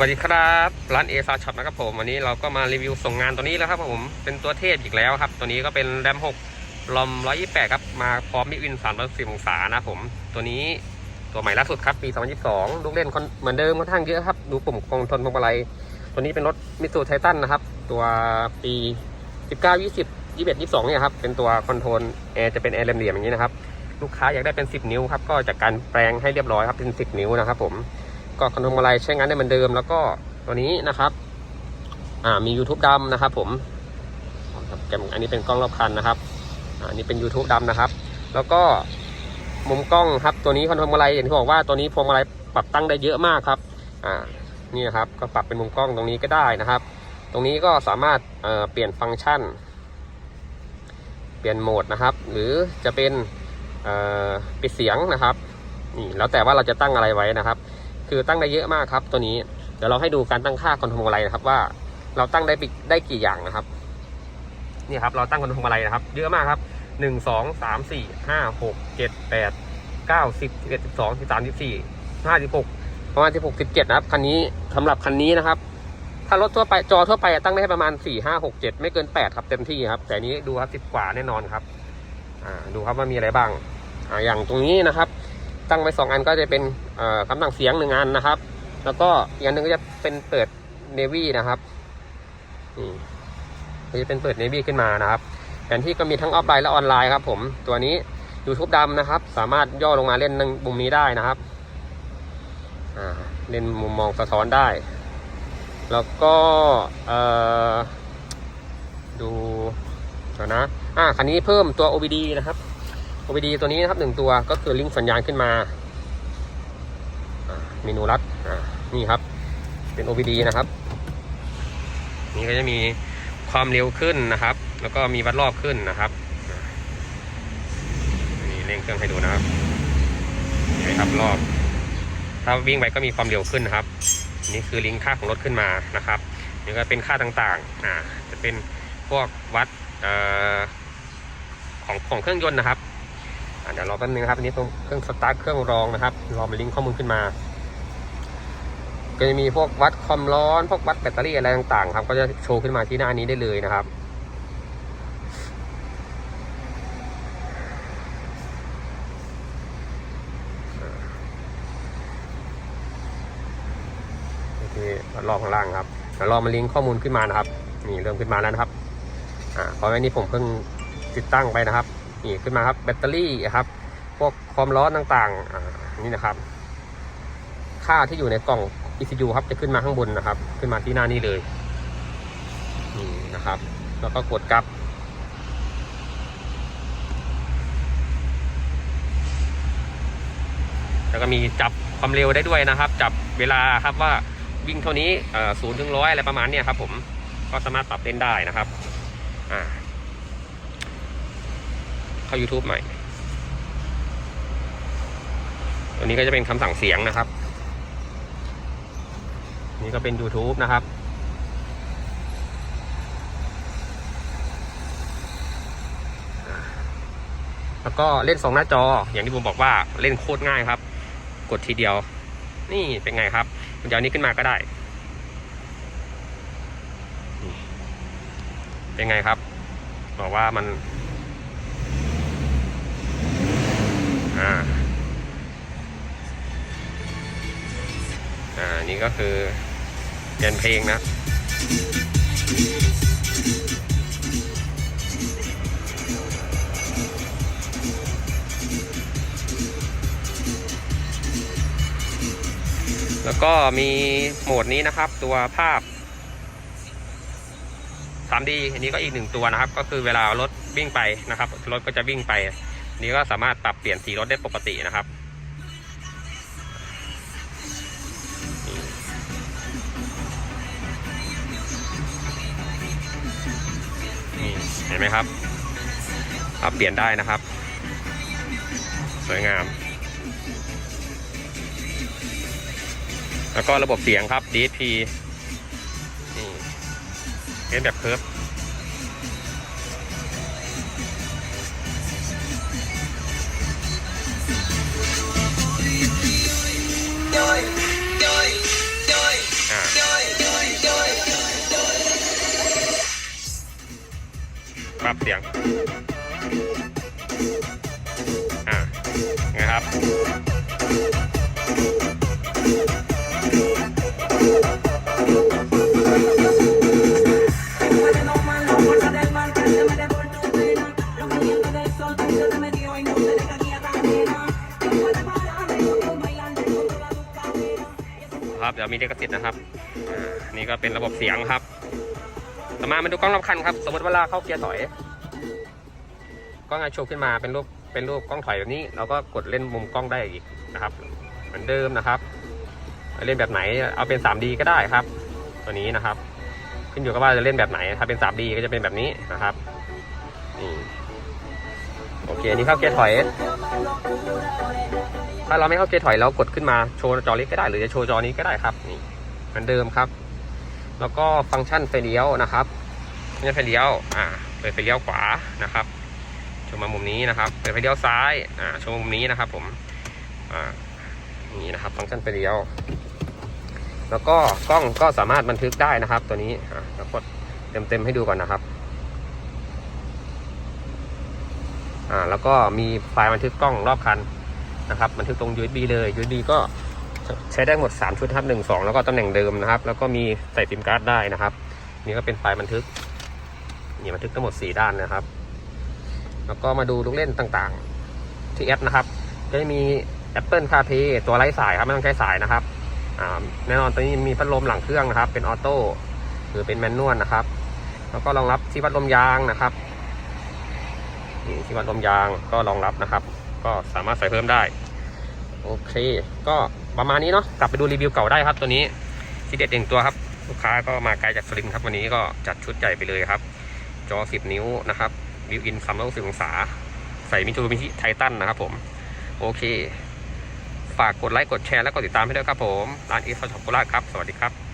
วัสดีครับร้านเอซาช็อปนะครับผมวันนี้เราก็มารีวิวส่งงานตัวนี้แล้วครับผมเป็นตัวเทพอีกแล้วครับ ตัวนี้ก็เป็นแรม6ลอม128 ครับ มาพร้อมมิวิน310องศานะครับผมตัวนี้ตัวใหม่ล่าสุดครับปี2022 ลูกเล่นค่อนเหมือนเดิมค่อนข้างเยอะครับดูปุ่มคงทนพวงมาลัยตัวนี้เป็นรถมิตซูไททันนะครับ ตัวปี 19 20 21 22 เนี่ยครับเป็นตัวคอนโทรลแอร์จะเป็นแอร์เหลี่ยมๆอย่างนี้นะครับลูกค้าอยากได้เป็น 10 นิ้วครับก็จากการแปลงให้เรียบร้อยครับเป็น 10 นิ้วนะครับผม ก็คอนโทรลอะไรใช้งานได้เหมือนเดิม แล้วก็ตัวนี้นะครับ อ่ามี YouTube ดำนะครับผมแกมอันนี้เป็นกล้องรอบคันนะครับอันนี้เป็น YouTube ดำนะครับ แล้วก็มุมกล้องครับตัวนี้คอนโทรลอะไรอย่างที่บอกว่าตัวนี้พวงมาลัยปรับตั้งได้เยอะมากครับ อ่านี่นะครับก็ปรับเป็นมุมกล้องตรงนี้ก็ได้นะครับ ตรงนี้ก็สามารถเเปลี่ยนฟังก์ชัน เปลี่ยนโหมดนะครับ หรือจะเป็นปิดเสียงนะครับนี่แล้วแต่ว่าเราจะตั้งอะไรไว้นะครับ คือตั้งได้เยอะมากครับตัวนี้ เดี๋ยวเราให้ดูการตั้งค่าคอนโทรลอะไรนะครับ ว่าเราตั้งได้ปิได้กี่อย่างนะครับนี่ครับเราตั้งคอนโทรลอะไรนะครับ เยอะมากครับหนึ่งสองสามสี่ห้าหกเจ็ดแปดเก้าสิบสิบเอ็ดสิบสองสิบสามสิบสี่ห้าสิบหกประมาณสิบหกสิบเจ็ดนะครับคันนี้สำหรับคันนี้นะครับ ถ้ารถทั่วไปจอทั่วไปตั้งได้ประมาณสี่ห้าหกเจ็ดไม่เกินแปดครับเต็มที่ครับ แต่นี้ดูครับสิบกว่าแน่นอนครับอ่าดูครับว่ามีอะไรบ้างอ่าอย่างตรงนี้นะครับ ตั้งไว้สองอันก็จะเป็น คำสั่งเสียงหนึ่งอันนะครับ แล้วก็อีกอันหนึ่งก็จะเป็นเปิดเนวี่นะครับนี่ก็จะเป็นเปิดเนวี่ขึ้นมานะครับแผนที่ก็มีทั้งออฟไลน์และออนไลน์ครับ ผมตัวนี้ YouTube ดำนะครับ สามารถย่อลงมาเล่นในมุมนี้ได้นะครับเล่นมุมมองสะท้อนได้ แล้วก็ดูเดี๋ยวนะอ่าคันนี้เพิ่มตัว OBD นะครับ OBD ตัวนี้นะครับหนึ่งตัวก็คือลิงก์สัญญาณขึ้นมา เมนูรัดอ่านี่ครับ เป็น OBD นะครับ นี่ก็จะมีความเร็วขึ้นนะครับ แล้วก็มีวัดรอบขึ้นนะครับอ่านี่เร่งเครื่องให้ดูนะครับเห็นไหมครับรอบ ถ้าวิ่งไปก็มีความเร็วขึ้นนะครับ นี่คือลิงก์ค่าของรถขึ้นมานะครับนี่ก็เป็นค่าต่างๆอ่าจะเป็นพวกวัดเอ่อของของเครื่องยนต์นะครับอะเดี๋ยวรอแป๊บนึงนะครับอันนี้ตรงเครื่องสตาร์ทเครื่องรองนะครับรอมันลิงก์ข้อมูลขึ้นมา ก็จะมีพวกวัดความร้อน พวกวัดแบตเตอรี่อะไรต่างๆ ครับ ก็จะโชว์ขึ้นมาที่หน้านี้ได้เลยนะครับ โอเครอบข้างล่างครับเดี๋ยวรอมันลิงก์ข้อมูลขึ้นมานะครับ นี่เริ่มขึ้นมาแล้วนะครับ อ่าเพราะว่านี่ผมเพิ่งติดตั้งไปนะครับ นี่ขึ้นมาครับแบตเตอรี่ครับ พวกความร้อนต่างๆ อ่า นี่นะครับ ค่าที่อยู่ในกล่อง ECU ครับจะขึ้นมาข้างบนนะครับ ขึ้นมาที่หน้านี้เลยนี่นะครับ แล้วก็กดกลับ แล้วก็มีจับความเร็วได้ด้วยนะครับ จับเวลาครับว่าวิ่งเท่านี้ศูนย์ถึงร้อยอะไรประมาณเนี้ยครับผมก็สามารถปรับเล่นได้นะครับอ่าเข้า YouTube ใหม่ ตัวนี้ก็จะเป็นคำสั่งเสียงนะครับ นี่ก็เป็น YouTube นะครับ แล้วก็เล่นสองหน้าจออย่างที่ผมบอกว่าเล่นโคตรง่ายครับ กดทีเดียว นี่เป็นไงครับคุณจะเอานี้ขึ้นมาก็ได้ เป็นไงครับ บอกว่ามันอ่าอ่า นี่ก็คือ เปลี่ยนเพลงนะแล้วก็มีโหมดนี้นะครับ ตัวภาพ 3D อันนี้ก็อีกหนึ่งตัวนะครับ ก็คือเวลารถวิ่งไปนะครับ รถก็จะวิ่งไป นี้ก็สามารถปรับเปลี่ยนสีรถได้ปกตินะครับ เห็นไหมครับปรับเปลี่ยนได้นะครับ สวยงาม แล้วก็ระบบเสียงครับ DSP นี่เป็นแบบเคิร์ฟอ่ ปรับเสียง อ่าไงครับ ครับเดี๋ยวมีเดกสิทธิ์นะครับอ่านี่ก็เป็นระบบเสียงครับ มามาดูกล้องรอบคันครับ สมมติเวลาเข้าเกียร์ถอยกล้องไอโชว์ขึ้นมาเป็นรูปเป็นรูปกล้องถอยแบบนี้ เราก็กดเล่นมุมกล้องได้อีกนะครับ เหมือนเดิมนะครับเล่นแบบไหนเอาเป็น 3D ก็ได้ครับ ตัวนี้นะครับ ขึ้นอยู่กับว่าจะเล่นแบบไหน ถ้าเป็น 3D ก็จะเป็นแบบนี้นะครับนี่โอเคอันนี้เข้าเกียร์ถอย ถ้าเราไม่เข้าเกียร์ถอยเรากดขึ้นมาโชว์จอเล็กก็ได้ หรือจะโชว์จอนี้ก็ได้ครับนี่เหมือนเดิมครับ แล้วก็ฟังก์ชันไฟเลี้ยวนะครับนี่ไฟเลี้ยวอ่าเปิดไฟเลี้ยวขวานะครับชมมามุมนี้นะครับเปิดไฟเลี้ยวซ้ายอ่าชมมุมนี้นะครับ ผมอ่านี่นะครับ ฟังก์ชันไฟเลี้ยว แล้วก็กล้องก็สามารถบันทึกได้นะครับ ตัวนี้อะแล้วกดเต็มๆให้ดูก่อนนะครับอ่าแล้วก็มีไฟล์บันทึกกล้องรอบคันนะครับ บันทึกตรง USB เลย USB ก็ ใช้ได้หมด 3 ชุดครับ1 2แล้วก็ตำแหน่งเดิมนะครับ แล้วก็มีใส่ซิมการ์ดได้นะครับ นี่ก็เป็นไฟล์บันทึกนี่บันทึกทั้งหมด 4 ด้านนะครับ แล้วก็มาดูลูกเล่นต่างๆ ที่แอปนะครับ ก็จะมี Apple CarPlay ตัวไร้สายครับไม่ต้องใช้สายนะครับแน่นอนตัวนี้มีพัดลมหลังเครื่องนะครับ เป็นออโต้หรือเป็นแมนนวลนะครับ แล้วก็รองรับที่วัดลมยางนะครับนี่ที่วัดลมยางก็รองรับนะครับ ก็สามารถใส่เพิ่มได้ โอเค ก็ ประมาณนี้เนาะกลับไปดูรีวิวเก่าได้ครับตัวนี้ทีเด็ดเด่นตัวครับ ลูกค้าก็มาไกลจากสลิมครับวันนี้ก็จัดชุดใหญ่ไปเลยครับ จอ 10 นิ้วนะครับวิวอิน3 6 0องศา ใส่มิจูบิชิไททันนะครับผมโอเค ฝากกดไลค์กดแชร์และกดติดตามให้ด้วยครับผมร้านอีสช็อปโคราชครับ สวัสดีครับ